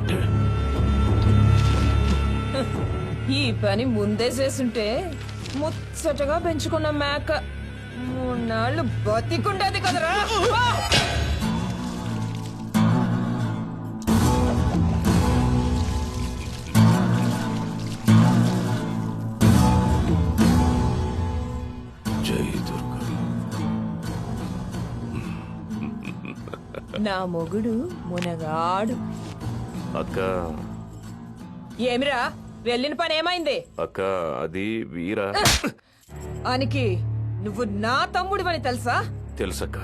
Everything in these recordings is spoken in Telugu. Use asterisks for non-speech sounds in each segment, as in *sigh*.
ఒక్కటే ఈ పని ముందే చేసుంటే ముచ్చటగా పెంచుకున్న మేక మూన్నాళ్ళు బతికుండేది కదరా. నా మొగుడు మునగాడు. అక్క. ఏమిరా? వెళ్ళిన పని ఏమైంది? అక్క అది వీరా. అనికి నువ్వు నా తమ్ముడివని తెలుసా? తెలుసక్క.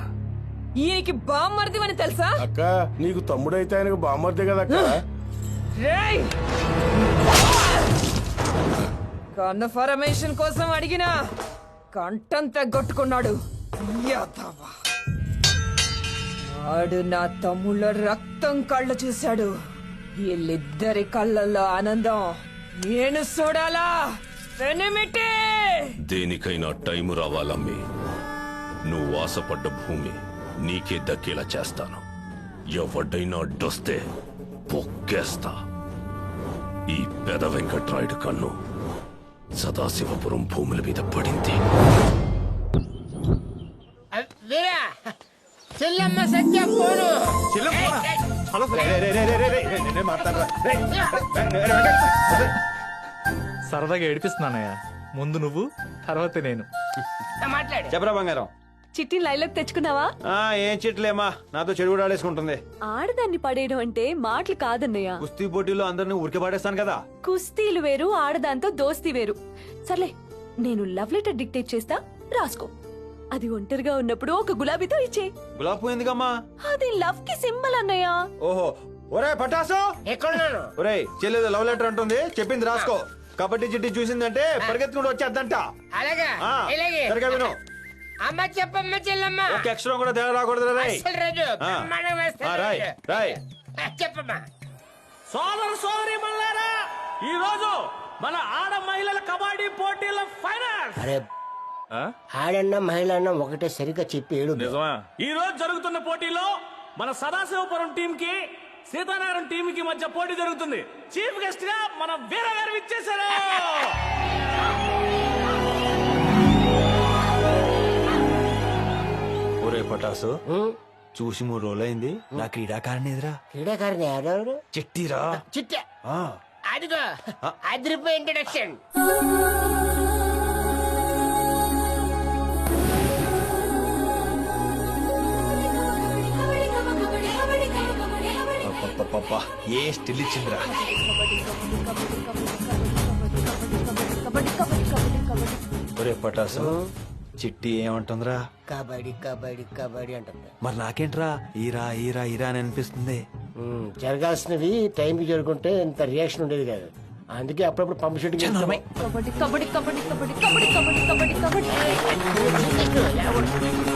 ఈయనకి బామ్మర్దివని తెలుసా? అక్క నీకు తమ్ముడైతే ఆయనకు బామ్మర్దే కదా అక్క రేయ్ కన్ఫర్మేషన్ కోసం అడిగినా కంఠం తెగొట్టుకున్నాడు. యాదవ. వాడు నా తమ్ముళ్ళ రక్తం కళ్ళు చూశాడు. వీళ్ళిద్దరి కళ్ళల్లో ఆనందం. నేను చూడాలా? వెనుమిటే దేనికైనా టైం రావాలమ్మి. నువ్వు ఆశపడ్డ భూమి నీకే దక్కేలా చేస్తాను. ఎవడ్డైనా అడ్డొస్తే పొక్కేస్తా. ఈ పెద వెంకట్రాయుడు కన్ను సదాశివపురం భూముల మీద పడింది. చెల్లమ్మ సత్య సరదాగా ఏడిపిస్తున్నానయ్యా. ముందు నువ్వు తర్వాత నేను. మాట్లాడు. చెప్పరా బంగారం? చిట్టి లైన్లోకి తెచ్చుకున్నావా? ఆ ఏం చెట్లేమా నాతో చెడు ఆడేసుకుంటుంది. ఆడదాన్ని పడేయడం అంటే మాటలు కాదన్నయ్య. కుస్తీ పోటీలో అందరిని ఉరికి పాడేస్తాను కదా. కుస్తీలు వేరు ఆడదాంతో దోస్తీ వేరు. సర్లే నేను లవ్ లెటర్ డిక్టేట్ చేస్తా రాసుకో. అది ఒంటరిగా ఉన్నప్పుడు ఒక గులాబీతో ఇచ్చే. గులాబ్ పువ్వు ఎందుకమ్మా? అది లవ్కి సింబల్ అన్నయ్య. ఓహో. ఒరే పటాసు! ఎక్కడున్నాను? ఒరే చెల్లెది లవ్ లెటర్ అంటుంది. చెప్పింది రాసుకో. కబడ్డీ చిట్టి చూసిందంటే పరిగెత్తుకుంటూ వచ్చేద్దంట. అలాగా? ఆ, ఇలాగే? సరిగా విను. అమ్మ చెప్పమ్మ చెల్లమ్మ. ఒక అక్షరం కూడా తేడా రాకూడదు రే అసలు రోజు ఆ. బ్రహ్మాండంగా వేస్తాను ఆ, రాయ్ రోజు. రాయ్. ఆ, చెప్పమ్మా. సోదర సోదరి మల్లారా ఈ రోజు మన ఆడ మహిళల కబడ్డీ పోటీల ఫైనల్ అరే ఆడన్న మహిళ అన్న ఒకటే సరిగ్గా చెప్పి ఏడు ఈ రోజు జరుగుతున్న పోటీలో మన సదాశివపురం టీం కి సీతానగరం టీం కి మధ్య పోటీ జరుగుతుంది. చీఫ్ గెస్ట్గా మన వీర గారు ఇచ్చేసారు ఒరే పటాసు చూసి మూడు రోజులైంది. నా క్రీడాకారిణి ఎదురా క్రీడాకారిని ఎవరెవరు? చిట్టిరా? చిట్ట. ఆ, అదిగో అదిరిపోయి ఇంట్రడక్షన్ అబ్బబ్బబ్బబ్బ, ఏ స్టిల్ ఇచ్చిందిరా ఒరే పటాసు చిట్టి ఏమంటుందిరా కబడ్డీ కబడ్డీ కబడ్డీ అంటుంది మరి నాకేంట్రా ఈరా ఈరా ఈరా అని అనిపిస్తుంది ఉమ్, జరగాల్సినవి టైంకి జరుగుంటే ఇంత రియాక్షన్ ఉండేది కాదు అందుకే అప్పుడప్పుడు పంపు షూటింగ్ కబడ్డీ కబడ్డీ కబడ్డీ కబడ్డీ కబడ్డీ కబడ్డీ కబడ్డీ కబడ్డీ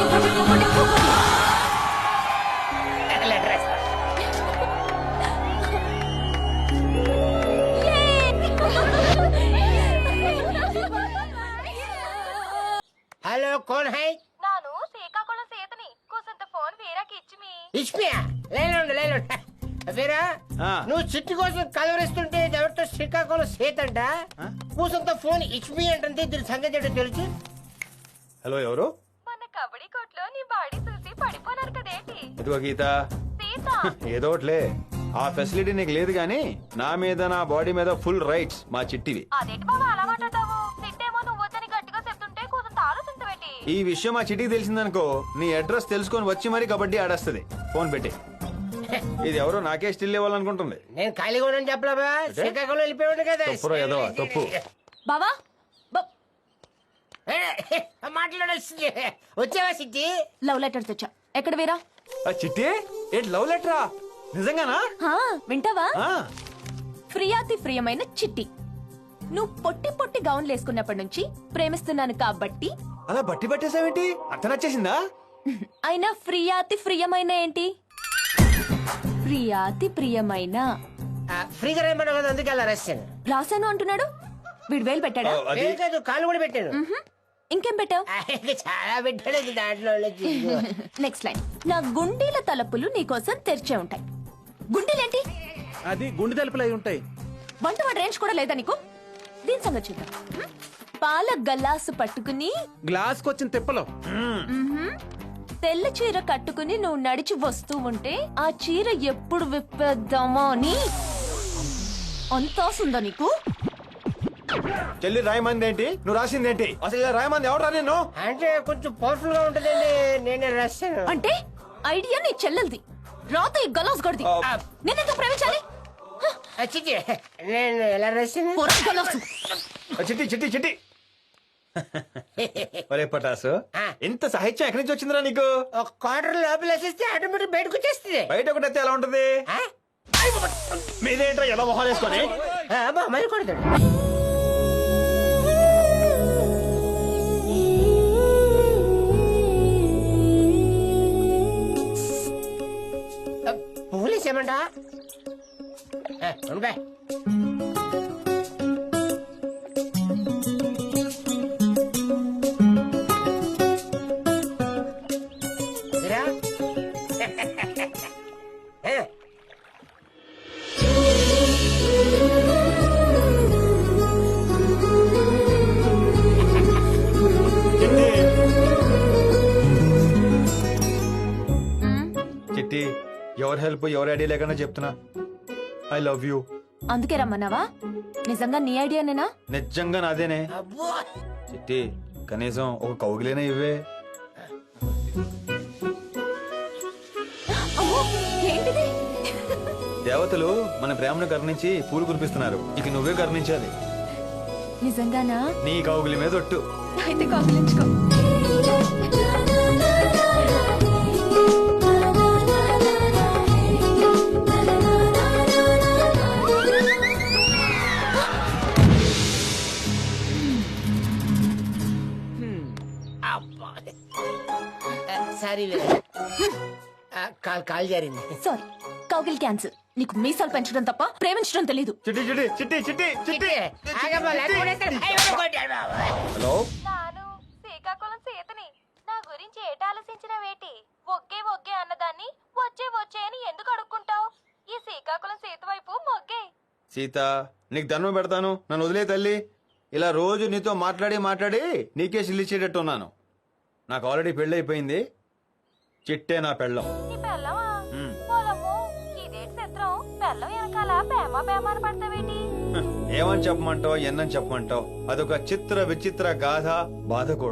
హలో కోన్ హై? ನಾನು శ్రీకాకుళం సీతని. కూసంత ఫోన్ వీరాకి ఇచ్చి మీ. ఇచ్మియా లైన్ ఉండు లైన్ ఉండు. వీరా. నువ్వు చిట్టి కోసం కలవరిస్తుంటే ఎవరితో శ్రీకాకుళం సేత్ అంట కూసంతో ఫోన్ ఇచ్చి అంటుంది దీని సంగతి ఏంటో తెలుసు? హలో ఎవరు? మన కబడ్డీ కొట్లో నీ బాడీ చూసి పడిపోనారు కదేంటి? ఇదిగో గీత. సీత. *laughs* ఏదో ఒకటిలే. ఆ ఫెసిలిటీ నీకు లేదు కానీ నా మీద నా బాడీ మీద ఫుల్ రైట్స్ మా చిట్టివి. అదేంటి బాబా ఈ విషయం మా చిట్టికి తెలిసిందనుకో నీ అడ్రస్ తెలుసుకొని వచ్చి మరీ కబడ్డీ ఆడేస్తుంది. ఫోన్ పెట్టి. *laughs* ఇది ఎవరో నాకే స్టిల్ ఇవ్వాలనుకుంటుంది. నేను ఖాళీగా ఉన్నాను చెప్పలేబా శ్రీకాకుళం వెళ్ళిపోయాడు కదా. తప్పురా ఏదో తప్పు. బావా? బ- వచ్చావా సిట్టి? లవ్ లెటర్ తెచ్చా. ఎక్కడ వేరా? ఆ చిట్టి? ఏంటి లవ్ లెటరా? నిజంగానా? హా, వింటావా? ఆ, ప్రియాతి ప్రియమైన చిట్టి. నువ్వు పొట్టి పొట్టి గౌన్లు వేసుకున్నప్పటి నుంచి ప్రేమిస్తున్నాను కాబట్టి అలా బట్టి పట్టేసావేంటి అంత నచ్చేసిందా? అయినా ప్రియాతి ప్రియమైన ఏంటి? ప్రియాతి ప్రియమైన? ఫ్రీగా రేమన్నా కదా అందుకే అలా రాశాను రాశాను అంటున్నాడు? వీడు వేలు పెట్టాడా? కాదు కాలు కూడా పెట్టాను మ్హూ. ఇంకేం పెట్టావు? చాలా పెట్టాడు దాంట్లో. Next line. నా గుండీల తలుపులు నీకోసం తెరిచే ఉంటాయి. గుండీలేంటి? అది గుండె తలుపులు అయి ఉంటాయి. వంట వాడి రేంజ్ కూడా లేదా నీకు? దీని సంగతి చూద్దాం? పాల గల్లాసు పట్టుకుని గ్లాస్ వచ్చిన తిప్పలు. తెల్ల చీర కట్టుకుని నువ్వు నడిచి వస్తూ ఉంటే ఆ చీర ఎప్పుడు విప్పేద్దామా అని? అంత ఆశ నీకు? చెల్లి రాయమంది ఏంటి? నువ్వు రాసింది ఏంటి? అసలు ఇలా రాయమంది ఎవరు రా నిన్ను? అంటే కొంచెం పవర్ఫుల్గా ఉంటదండి నేనే రాశాను. అంటే ఐడియా నీ చెల్లెల్ది. రాత ఈ గలాస్ గడిది ఆ. నేనెందుకు ప్రేమించాలి? ఆ, చిట్టి నేను ఎలా రాశాను? పొర గలాసు. చిట్టి చిట్టి చిట్టి. ఒరే పటాసు. ఇంత సాహిత్యం ఎక్కడి నుంచి వచ్చిందిరా నీకు? ఒక క్వార్టర్ లోపల వేసేస్తే ఆటోమేటిక్ బయటకు వచ్చేస్తుంది. బయట ఒకటి అయితే ఎలా ఉంటది? మీదేంట్రా ఎలా మొహాలు వేసుకొని? అబ్బా, మరి కొడతాడు. పోలీస్ ఏమంటా? ఉండే చిట్టి ఎవరి హెల్ప్ ఎవరి ఐడియా లేకుండా చెప్తున్నా. I love you. అందుకే రమ్మన్నావా? నిజంగా నీ ఐడియానేనా నిజంగా నాదేనే. చిట్టి కనీసం ఒక కౌగిలేనా ఇవ్వే. ఏంటిది? దేవతలు మన ప్రేమను కరుణించి పూలు కురిపిస్తున్నారు. ఇక నువ్వే కరుణించాలి. నిజంగానా? నీ కౌగిలి మీద ఒట్టు. అయితే కౌగిలించుకో. ఆ, కాల్ కాల్ జారింది. సారీ కౌగిల్ క్యాన్సిల్ నీకు మీసాలు పెంచడం తప్ప ప్రేమించడం తెలీదు. చిట్టి చిట్టి చిట్టి చిట్టి చిట్టి. ఆగమ్మా, లేకపోతే అయ్యో, కొట్టాడు బాబు. హలో? నాను శ్రీకాకుళం సీతని. నా గురించి ఏట ఆలోచించిన వేటి ఒగ్గే ఒగ్గే అన్నదాన్ని వచ్చే వచ్చే అని ఎందుకు అడుక్కుంటావు? ఈ శ్రీకాకుళం సీత వైపు మొగ్గే. సీత నీకు దండం పెడతాను. నన్ను వదిలే తల్లి. ఇలా రోజు నీతో మాట్లాడి మాట్లాడి నీకే సిల్లిచ్చేటట్టు ఉన్నాను నాకు ఆల్రెడీ పెళ్ళైపోయింది. చిట్టే నా పెళ్ళం. ఏమని చెప్పమంటావు ఎన్నని చెప్పమంటావు? అదొక చిత్ర విచిత్ర గాథ బాధ కూడా.